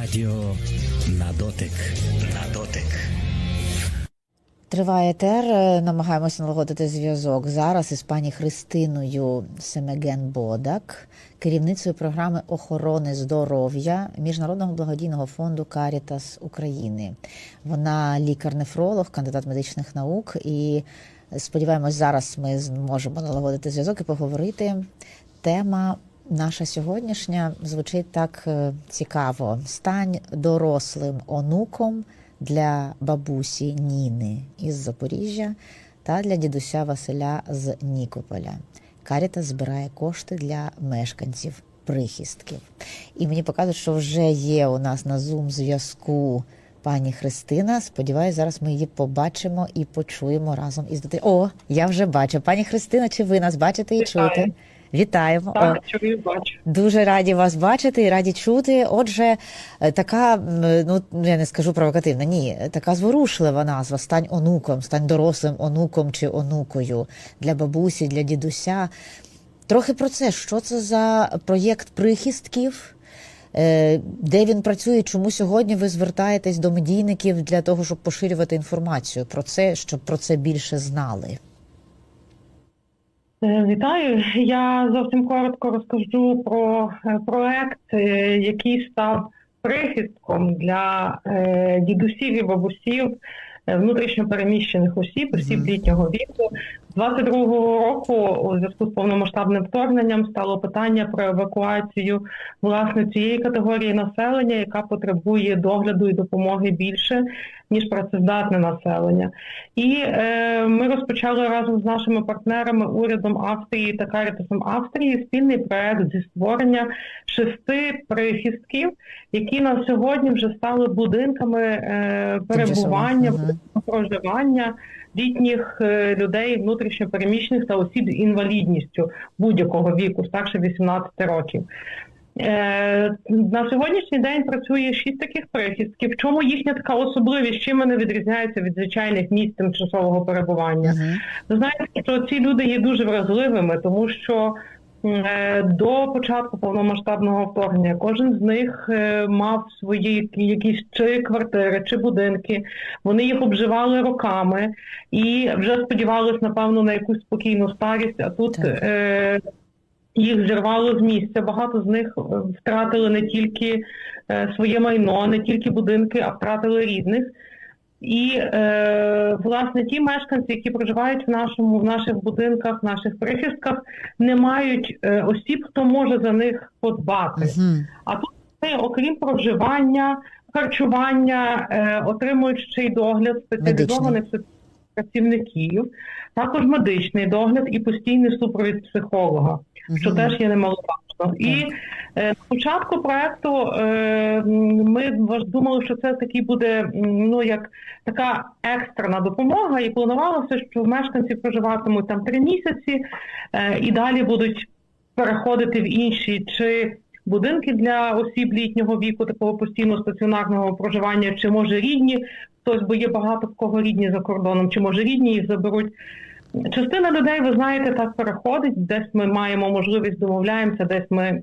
Радіо на дотик. На дотик. Триває етер. Е, Намагаємося налагодити зв'язок зараз із пані Христиною Семеген Бодак, керівницею програми охорони здоров'я Міжнародного благодійного фонду Карітас України. Вона лікар-нефролог, кандидат медичних наук. І сподіваємось, зараз ми зможемо налагодити зв'язок і поговорити. Тема наша сьогоднішня звучить так е, цікаво: стань дорослим онуком для бабусі Ніни із Запоріжжя та для дідуся Василя з Нікополя. Каріта збирає кошти для мешканців прихистків. І мені показують, що вже є у нас на Zoom зв'язку пані Христина. Сподіваюсь, зараз ми її побачимо і почуємо разом із дитиною. О, я вже бачу. Пані Христина, чи ви нас бачите і чуєте? Вітаємо. Так, чую, бачу. Дуже раді вас бачити і раді чути. Отже, е, така, ну я не скажу провокативна, ні, така зворушлива назва стань онуком, стань дорослим онуком чи онукою для бабусі, для дідуся. Трохи про це, що це за проєкт прихистків, е, де він працює, чому сьогодні ви звертаєтесь до медійників для того, щоб поширювати інформацію про це, щоб про це більше знали. Е, Вітаю. Я зовсім коротко розкажу про е, проект, е, який став прихистком для дідусів і бабусів внутрішньо внутрішньопереміщених осіб, осіб літнього віку. З 22-го року у зв'язку з повномасштабним вторгненням стало питання про евакуацію власне цієї категорії населення, яка потребує догляду і допомоги більше ніж працездатне населення. І е, ми розпочали разом з нашими партнерами, урядом Австрії та Карітасом Австрії спільний проект зі створення шести прихистків, які на сьогодні вже стали будинками е, перебування, проживання літніх е, людей внутрішньопереміщених та осіб з інвалідністю будь-якого віку, старше 18 років. Е, На сьогоднішній день працює шість таких прихистків. В чому їхня така особливість? Чим вони відрізняються від звичайних місць тимчасового перебування? Ви знаєте, що ці люди є дуже вразливими, тому що до початку повномасштабного вторгнення кожен з них е, мав свої якісь чи квартири, чи будинки. Вони їх обживали роками і вже сподівалися, напевно, на якусь спокійну старість. А тут е, їх зірвало з місця. Багато з них е, втратили не тільки е, своє майно, не тільки будинки, а втратили рідних. І е, власне ті мешканці, які проживають в нашому в наших будинках, в наших прихистках, не мають е, осіб, хто може за них подбати. Мгм. А тут це окрім проживання, харчування, е, отримують ще й догляд спеціалізованих працівників, також медичний догляд і постійний супровід психолога що теж є немаловажно. І е, на початку проекту е, ми думали, що це такий буде ну як така екстрена допомога, і планувалося, що мешканці проживатимуть там три місяці е, і далі будуть переходити в інші чи. Будинки для осіб літнього віку, такого постійно стаціонарного проживання, чи може рідні, хтось, бо є багато в кого рідні за кордоном, чи може рідні їх заберуть. Частина людей, ви знаєте, так переходить. Десь ми маємо можливість домовляємося, десь ми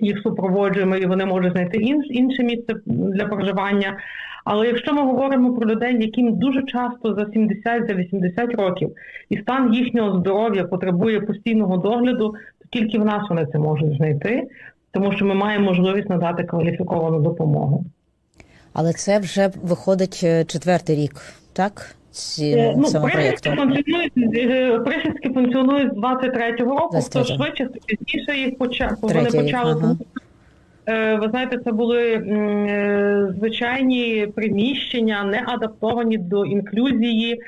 їх супроводжуємо і вони можуть знайти інш- інше місце для проживання. Але якщо ми говоримо про людей, яким дуже часто за 70 за 80 років і стан їхнього здоров'я потребує постійного догляду, то тільки в нас вони це можуть знайти, тому що ми маємо можливість надати кваліфіковану допомогу. Але це вже виходить е, четвертий рік, так? Ці, Е, Ну, цього проєкту. прихистки функціонують, е, прихистки функціонують з 23-го року, 23-го. хто швидше, хто пізніше їх почав, вони почали. ага. е, Ви знаєте, це були е, звичайні приміщення, не адаптовані до інклюзії.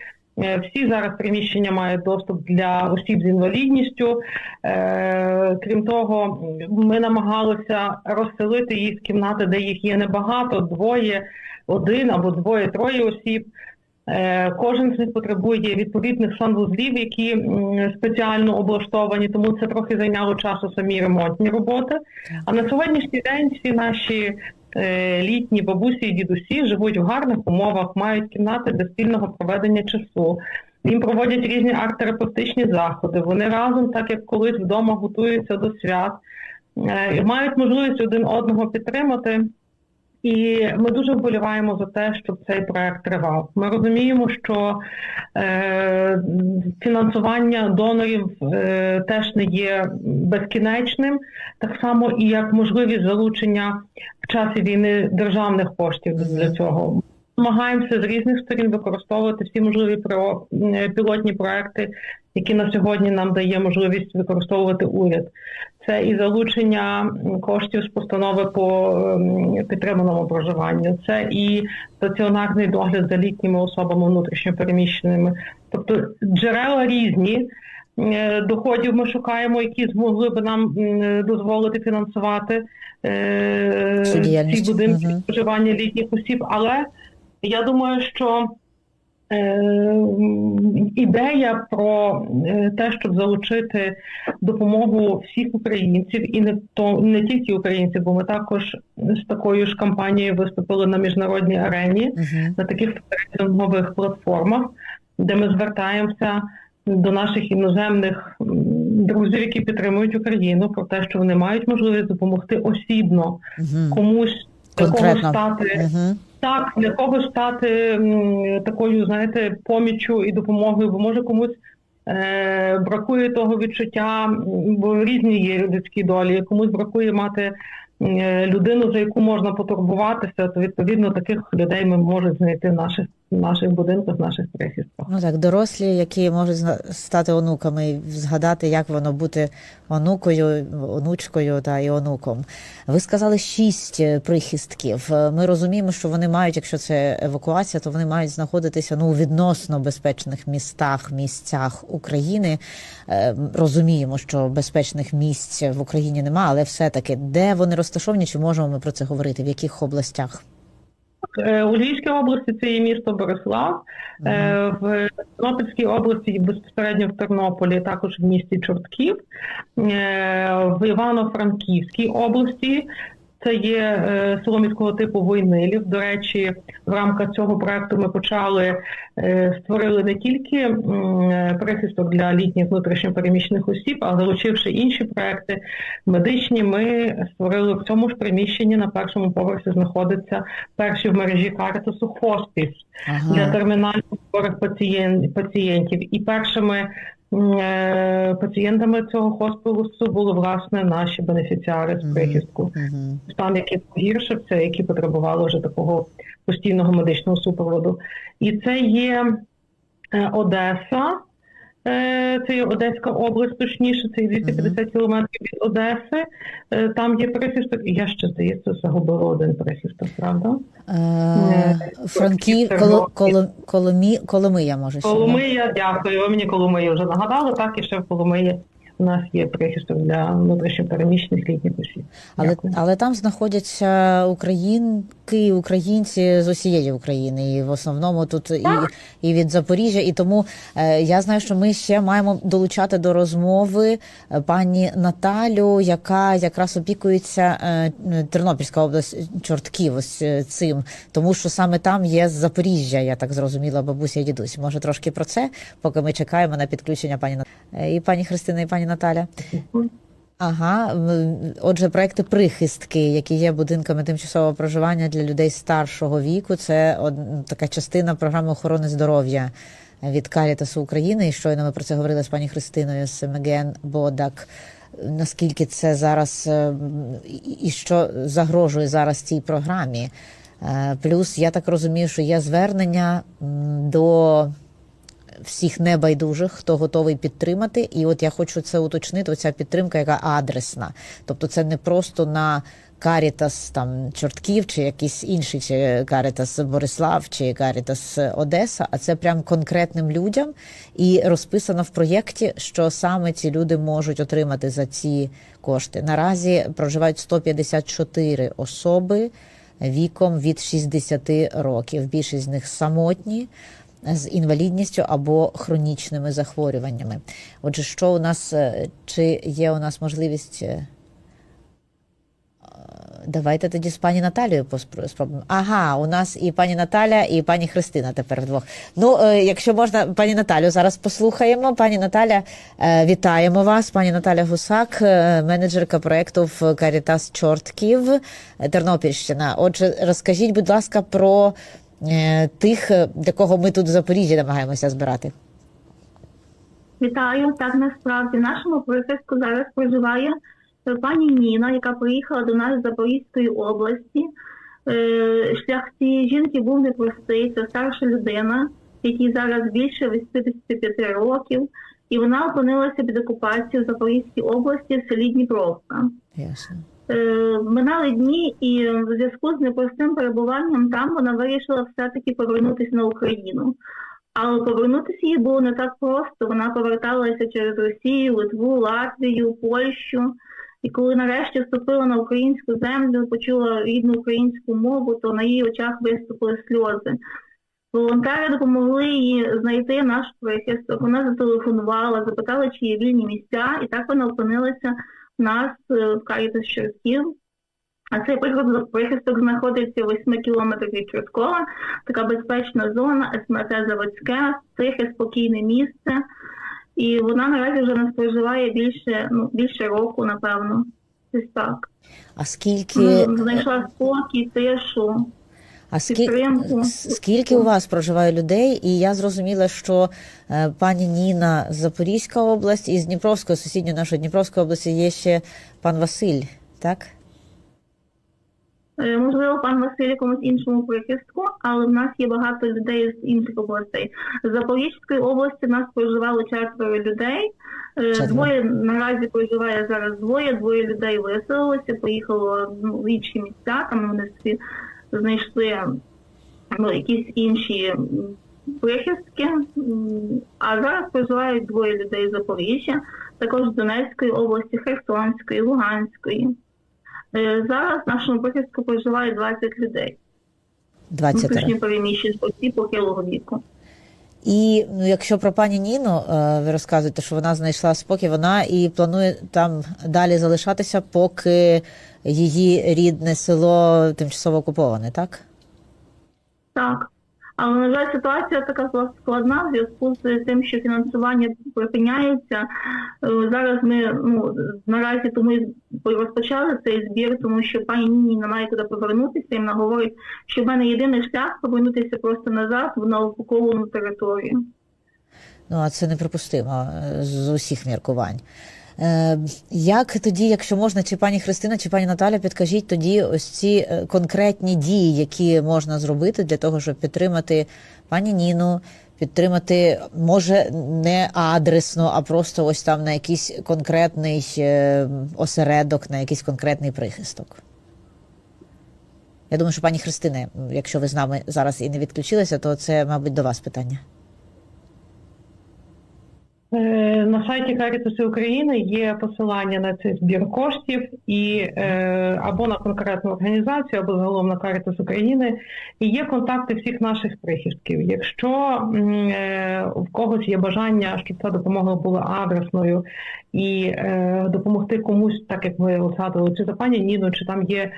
Е, Всі зараз приміщення мають доступ для осіб з інвалідністю. Е, Крім того, ми намагалися розселити їх кімнати, де їх є небагато, двоє, один або двоє-троє осіб. Е, Кожен з них потребує відповідних санвузлів, які спеціально облаштовані, тому це трохи зайняло часу самі ремонтні роботи. А на сьогоднішній день всі наші літні бабусі і дідусі живуть в гарних умовах, мають кімнати для спільного проведення часу. Їм проводять різні арт-терапевтичні заходи. Вони разом, так як колись вдома, готуються до свят, е, мають можливість один одного підтримати. І ми дуже вболіваємо за те, щоб цей проект тривав. Ми розуміємо, що е, фінансування донорів е, теж не є безкінечним, так само і як можливість залучення в часі війни державних коштів для цього. Намагаємося з різних сторін використовувати всі можливі про- пілотні проекти, які на сьогодні нам дає можливість використовувати уряд. Це і залучення коштів з постанови по ем, підтриманому проживанню, це і стаціонарний догляд за літніми особами внутрішньопереміщеними. Тобто джерела різні. Е, Доходів ми шукаємо, які змогли би нам дозволити фінансувати е, ці будинки Мгм. проживання літніх осіб. Але я думаю, що е, ідея про е, те, щоб залучити допомогу всіх українців, і не то не тільки українців, бо ми також з такою ж кампанією виступили на міжнародній арені Мгм. на таких нових платформах, де ми звертаємося до наших іноземних друзів, які підтримують Україну, про те, що вони мають можливість допомогти осібно Мгм. комусь Конкретно. стати Мгм. Так, для кого стати такою, знаєте, поміччю і допомогою, бо може комусь е, бракує того відчуття, бо різні є людські долі. Комусь бракує мати е, людину, за яку можна потурбуватися, то відповідно таких людей ми можемо знайти в наших наших будинках, наших прихистках. Ну так, дорослі, які можуть стати онуками, і згадати, як воно бути онукою, онучкою та і онуком. Ви сказали шість е, прихистків. Е, Ми розуміємо, що вони мають, якщо це евакуація, то вони мають знаходитися ну у відносно безпечних містах, місцях України. Е, Розуміємо, що безпечних місць в Україні немає, але все-таки де вони розташовані, чи можемо ми про це говорити? В яких областях? Е, У Львівській області це є місто Борислав, Е, в Тернопільській області безпосередньо в Тернополі, також в місті Чортків, Е, в Івано-Франківській області. Це є е, село міського типу Войнилів. До речі, в рамках цього проекту ми почали е, створили не тільки прихисток для літніх внутрішньопереміщених осіб, а залучивши інші проекти медичні. Ми створили в цьому ж приміщенні на першому поверсі знаходиться перші в мережі Каритасу хоспіс для Ага. термінально хворих пацієнтів. І першими пацієнтами цього хоспису були власне наші бенефіціари з прихистку. Стан, який погіршився, які потребували вже такого постійного медичного супроводу. І це є е, Одеса. Е, Це є Одеська область, точніше, це є 250 кілометрів від Одеси. Е, Там є прихисток. Я ще здається загубила один прихисток, правда? Е, Франків, Коломия, може ще. Коломия, дякую. Ви мені Коломию вже нагадали. Так, і ще в Коломиї у нас є прихисток для внутрішньопереміщених літніх осіб. Але, Дякую. але там знаходяться українки, українці з усієї України, і в основному тут і, і від Запоріжжя. І тому е, я знаю, що ми ще маємо долучати до розмови е, пані Наталю, яка якраз опікується е, Тернопільська область Чортків ось е, цим, тому що саме там є з Запоріжжя, я так зрозуміла, бабуся і дідусь. Може трошки про це, поки ми чекаємо на підключення пані Нат- е, і пані Христина, і пані Наталя. Ага, отже, проекти прихистки, які є будинками тимчасового проживання для людей старшого віку. Це така частина програми охорони здоров'я від Карітасу України. І щойно ми про це говорили з пані Христиною з Меген Бодак. Наскільки це зараз е, і- і що загрожує зараз цій програмі? Е, Плюс я так розумію, що є звернення до всіх небайдужих, хто готовий підтримати. І от я хочу це уточнити. Оця підтримка, яка адресна. Тобто, це не просто на Карітас там Чортків, чи якийсь інший, чи Карітас Борислав, чи Карітас Одеса, а це прям конкретним людям. І розписано в проєкті, що саме ці люди можуть отримати за ці кошти. Наразі проживають 154 особи віком від 60 років. Більшість з них самотні з інвалідністю або хронічними захворюваннями. Отже, що у нас е, чи є у нас можливість? е, Давайте тоді з пані Наталією спробуємо. Ага, у нас і пані Наталя, і пані Христина тепер вдвох. Ну, е, якщо можна, пані Наталю зараз послухаємо. Пані Наталя, е, вітаємо вас. Пані Наталя Гусак, е, менеджерка проєкту в Caritas Чортків, е, Тернопільщина. Отже, розкажіть, будь ласка, про е, тих, е, для кого ми тут в Запоріжжі намагаємося збирати. Вітаю. Так насправді в нашому прихистку зараз проживає е, пані Ніна, яка приїхала до нас з Запорізької області. Е, Шлях цієї жінки був непростий. Це старша людина, якій зараз більше 85 років, і вона опинилася під окупацією в Запорізькій області в селі Дніпровка. Ясно. Е, Минали дні, і в зв'язку з непростим перебуванням там вона вирішила все-таки повернутися на Україну. Але повернутися їй було не так просто. Вона поверталася через Росію, Литву, Латвію, Польщу. І коли нарешті вступила на українську землю, почула рідну українську мову, то на її очах виступили сльози. Волонтери допомогли їй знайти наш прихисток. Вона зателефонувала, запитала, чи є вільні місця, і так вона опинилася нас е, в Карітас Чортків. А цей прихисток, знаходиться 8 кілометрів від Чорткова, така безпечна зона, СМТ Заводське, тихе, спокійне місце. І вона наразі вже нас проживає більше, ну, більше року, напевно. Десь так. А скільки, Знайшла спокій, тишу. А скільки, скільки у вас проживає людей? І я зрозуміла, що е, пані Ніна з Запорізька область і з Дніпровської, сусідньої нашої Дніпровської області є ще пан Василь, так? Е, Можливо, пан Василь якомусь іншому прихистку, але в нас є багато людей з інших областей. З Запорізької області в нас проживало четверо людей. Е, Четверо. Двоє наразі проживає зараз двоє, двоє людей виселилося, поїхало ну, в інші місця, там вони собі знайшли ну, якісь інші прихистки. А зараз проживають двоє людей з Запоріжжя, також з Донецької області, Херсонської, Луганської. Е, Зараз в нашому прихистку проживає 20 людей. 20 Внутрішньо переміщені осіб похилого віку. І ну, якщо про пані Ніну е, ви розказуєте, що вона знайшла спокій, вона і планує там далі залишатися, поки її рідне село тимчасово окуповане, так? Так. Але, на жаль, ситуація така складна в зв'язку з тим, що фінансування припиняється. Е, Зараз ми ну, наразі тому і розпочали цей збір, тому що пані Ніні немає куди повернутися. І вона говорить, що в мене єдиний шлях повернутися просто назад в новоокуповану територію. Ну, а це неприпустимо е, з усіх міркувань. Е, Як тоді, якщо можна, чи пані Христина, чи пані Наталя, підкажіть тоді ось ці е, конкретні дії, які можна зробити для того, щоб підтримати пані Ніну, підтримати, може, не адресно, а просто ось там на якийсь конкретний е, осередок, на якийсь конкретний прихисток. Я думаю, що пані Христина, якщо ви з нами зараз і не відключилися, то це, мабуть, до вас питання. Е, На сайті Карітуси України є посилання на цей збір коштів і е, або на конкретну організацію, або загалом на Карітус України. І є контакти всіх наших прихистків. Якщо е, в когось є бажання, щоб ця допомога була адресною і допомогти комусь, так як ми згадували, чи за пані Ніну, чи там є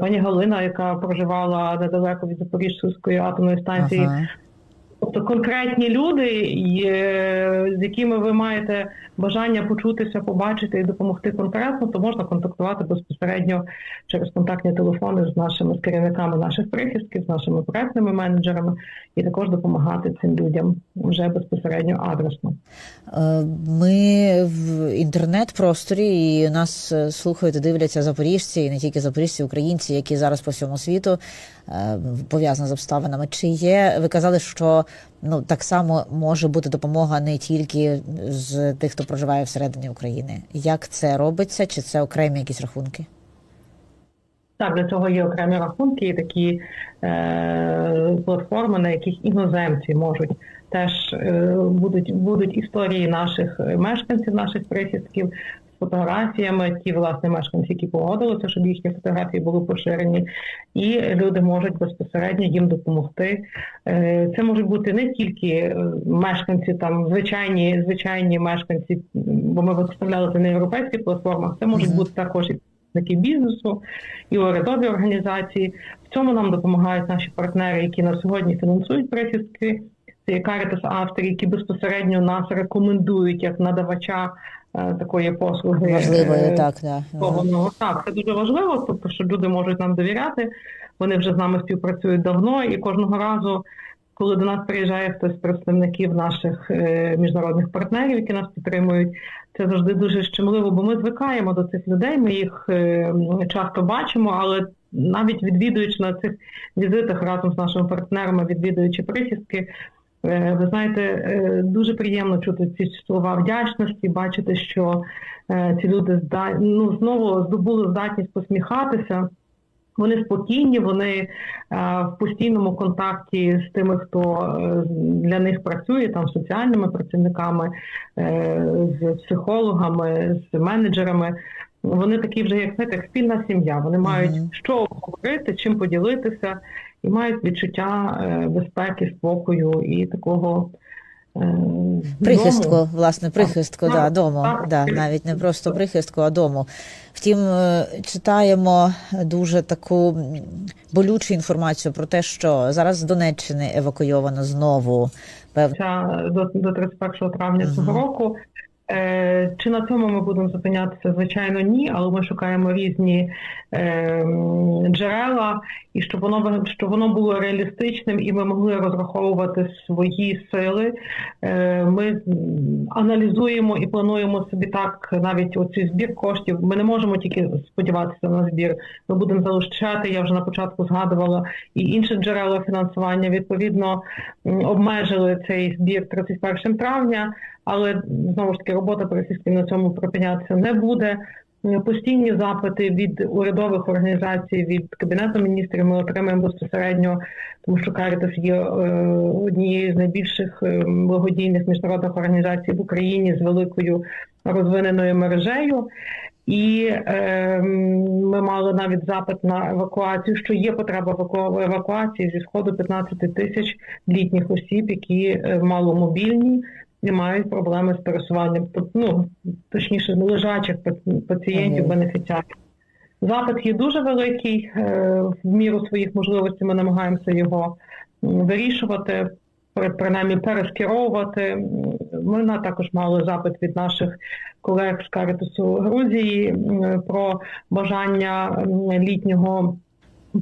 пані Галина, яка проживала недалеко від Запорізької атомної станції. Ага. Тобто конкретні люди, з якими ви маєте бажання почутися, побачити і допомогти конкретно, то можна контактувати безпосередньо через контактні телефони з нашими керівниками наших прихистків, з нашими проектними менеджерами, і також допомагати цим людям вже безпосередньо адресно. Е, Ми в інтернет-просторі і нас е, слухають дивляться запоріжці, і не тільки запоріжці, українці, які зараз по всьому світу пов'язані з обставинами. Чи є ви казали, що ну так само може бути допомога не тільки з тих, хто проживає всередині України? Як це робиться? Чи це окремі якісь рахунки? Так, для цього є окремі рахунки і такі е, платформи, на яких іноземці можуть теж е, будуть, будуть історії наших мешканців, наших прихистків з фотографіями, ті власне мешканці, які погодилися, щоб їхні фотографії були поширені, і люди можуть безпосередньо їм допомогти. Е, це можуть бути не тільки е, мешканці, там звичайні, звичайні мешканці, бо ми виставляли це на європейських платформах, це можуть бути також і представники бізнесу, і урядові організації. В цьому нам допомагають наші партнери, які на сьогодні фінансують прихистки. Це є Caritas Австрії, які безпосередньо нас рекомендують як надавача е, такої послуги. Важливою, е, так, да. Ага. Так, це дуже важливо, тобто що люди можуть нам довіряти. Вони вже з нами співпрацюють давно, і кожного разу, коли до нас приїжджає хтось з представників наших е, міжнародних партнерів, які нас підтримують, це завжди дуже щемливо, бо ми звикаємо до цих людей. Ми їх е, часто бачимо, але навіть відвідуючи на цих візитах разом з нашими партнерами, відвідуючи присістки. Е, Ви знаєте, е, дуже приємно чути ці слова вдячності, бачити, що е, ці люди ну, знову здобули здатність посміхатися. Вони спокійні, вони в постійному контакті з тими, хто для них працює, там з соціальними працівниками, з психологами, з менеджерами. Вони такі вже, як знаєте, як спільна сім'я. Вони мають Мгм. що говорити, чим поділитися, і мають відчуття е, безпеки, спокою і такого е, Прихистку, дому. власне, прихистку, Так, да, дому. Да, навіть не просто прихистку, а дому. Втім, е, читаємо дуже таку болючу інформацію про те, що зараз з Донеччини евакуйовано знову пев... До, до 31 травня цього року. Е, чи на цьому ми будемо зупинятися? Звичайно, ні, але ми шукаємо різні е, джерела, і щоб воно щоб воно було реалістичним, і ми могли розраховувати свої сили. Е, ми аналізуємо і плануємо собі так навіть оцей збір коштів. Ми не можемо тільки сподіватися на збір. Ми будемо залучати. Я вже на початку згадувала і інші джерела фінансування. Відповідно, обмежили цей збір 31 травня, але знову ж таки робота пересістів на цьому припинятися не буде. Постійні запити від урядових організацій, від кабінету міністрів ми отримаємо безпосередньо, тому що Caritas є е, однією з найбільших е, благодійних міжнародних організацій в Україні з великою розвиненою мережею. І е, ми мали навіть запит на евакуацію, що є потреба евакуації зі сходу 15 тисяч літніх осіб, які е, маломобільні і мають проблеми з пересуванням, ну точніше, лежачих паці- пацієнтів, Мгм. бенефіціарів. Запит є дуже великий. е, В міру своїх можливостей ми намагаємося його вирішувати, при- принаймні перескеровувати. Ми також мали запит від наших колег з Каритасу Грузії про бажання літнього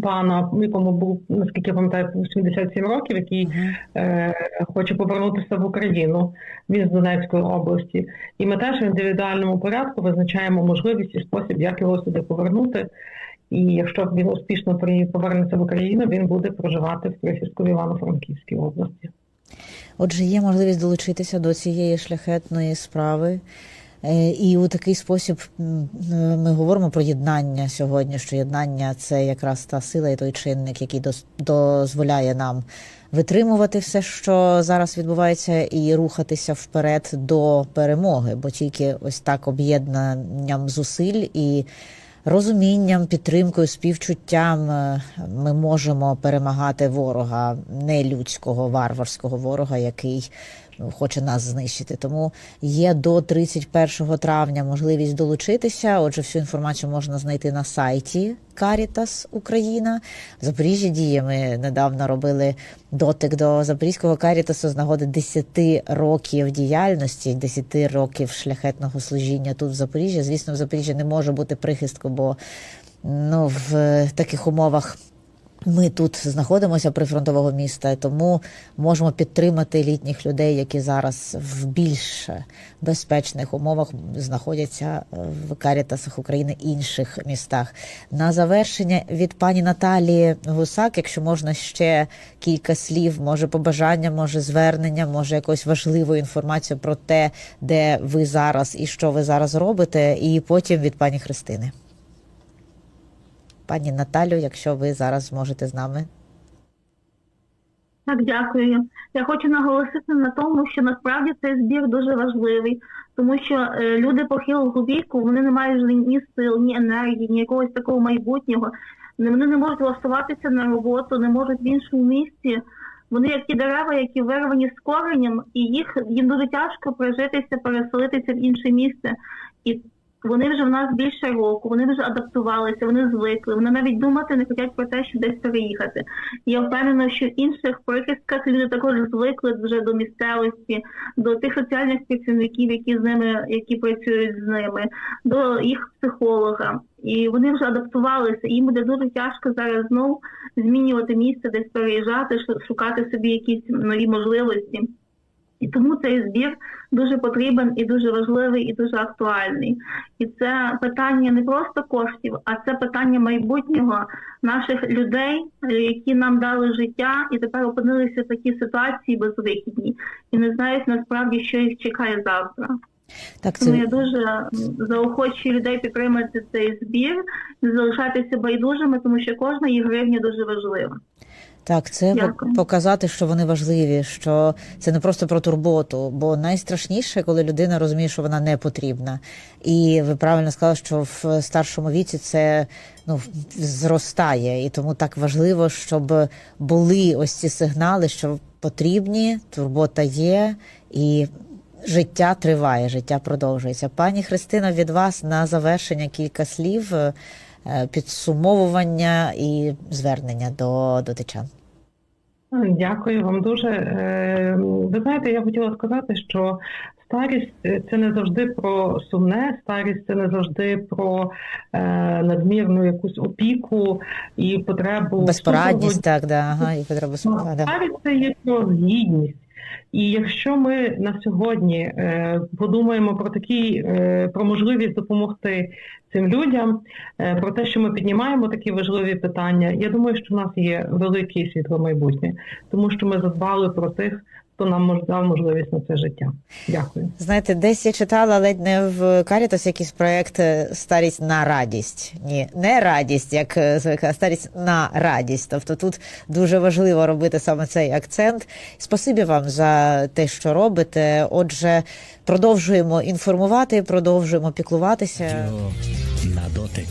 пана, якому був, наскільки я пам'ятаю, 87 років, який е, хоче повернутися в Україну. Він з Донецької області. І ми теж в індивідуальному порядку визначаємо можливість і спосіб, як його сюди повернути. І якщо він успішно повернеться в Україну, він буде проживати в присістку в Івано-Франківській області. Отже, є можливість долучитися до цієї шляхетної справи. Е, І у такий спосіб е, ми говоримо про єднання сьогодні. Що єднання це якраз та сила і той чинник, який дозволяє нам витримувати все, що зараз відбувається, і рухатися вперед до перемоги. Бо тільки ось так об'єднанням зусиль і розумінням, підтримкою, співчуттям е, ми можемо перемагати ворога, не людського, варварського ворога, який хоче нас знищити. Тому є до 31 травня можливість долучитися. Отже, всю інформацію можна знайти на сайті Caritas Україна. В Запоріжжі діє. Ми недавно робили дотик до Запорізького Карітасу з нагоди 10 років діяльності, 10 років шляхетного служіння тут в Запоріжжі. Звісно, в Запоріжжі не може бути прихистку, бо ну, в таких умовах. Ми тут знаходимося прифронтового міста, тому можемо підтримати літніх людей, які зараз в більш безпечних умовах знаходяться в Карітасах України інших містах. На завершення від пані Наталії Гусак, якщо можна ще кілька слів, може побажання, може звернення, може якусь важливу інформацію про те, де ви зараз і що ви зараз робите, і потім від пані Христини. Пані Наталю, якщо ви зараз зможете з нами. Так, дякую. Я хочу наголосити на тому, що насправді цей збір дуже важливий, тому що е, люди похилого віку вони не мають ні сил, ні енергії, ні якогось такого майбутнього. Вони не можуть влаштуватися на роботу, не можуть в іншому місці. Вони як ті дерева, які вирвані з коренем, і їх їм дуже тяжко прижитися, переселитися в інше місце. І Вони вже в нас більше року, вони вже адаптувалися, вони звикли, вони навіть думати не хочуть про те, що десь переїхати. Я впевнена, що інших прихистках люди також звикли вже до місцевості, до тих соціальних працівників, які з ними, які працюють з ними, до їх психолога. І вони вже адаптувалися. Їм буде дуже тяжко зараз знов змінювати місце, десь переїжджати, шу- шукати собі якісь нові можливості. І тому цей збір дуже потрібен і дуже важливий, і дуже актуальний. І це питання не просто коштів, а це питання майбутнього наших людей, які нам дали життя, і тепер опинилися в такій ситуації безвихідній, і не знають насправді, що їх чекає завтра. Так, Тому я дуже заохочую людей підтримати цей збір, не залишатися байдужими, тому що кожна їх гривня дуже важлива. Так, це Дякую. показати, що вони важливі, що це не просто про турботу, бо найстрашніше, коли людина розуміє, що вона не потрібна. І ви правильно сказали, що в старшому віці це ну зростає, і тому так важливо, щоб були ось ці сигнали, що потрібні, турбота є і. Життя триває, життя продовжується. Пані Христино, від вас на завершення кілька слів, підсумовування і звернення до додичан. Дякую вам дуже. Е, Ви знаєте, я хотіла сказати, що старість е, це не завжди про сумне, старість це не завжди про е, надмірну якусь опіку і потребу Безпорадність, так, да, ага, і Петра Безпорада. Да. Навіть це є про гідність. І якщо ми на сьогодні е, подумаємо про такі е, про можливість допомогти цим людям, е, про те, що ми піднімаємо такі важливі питання, я думаю, що в нас є велике світло майбутнє, тому що ми задбали про тих, хто нам мож- дав можливість на це життя. Дякую. Знаєте, десь я читала ледь не в Карітас якийсь проект Старість на радість. Ні, не радість, як е, звикла, старість на радість. Тобто тут дуже важливо робити саме цей акцент. Спасибі вам за те, що робите. Отже, продовжуємо інформувати, продовжуємо піклуватися. Радіо на дотик.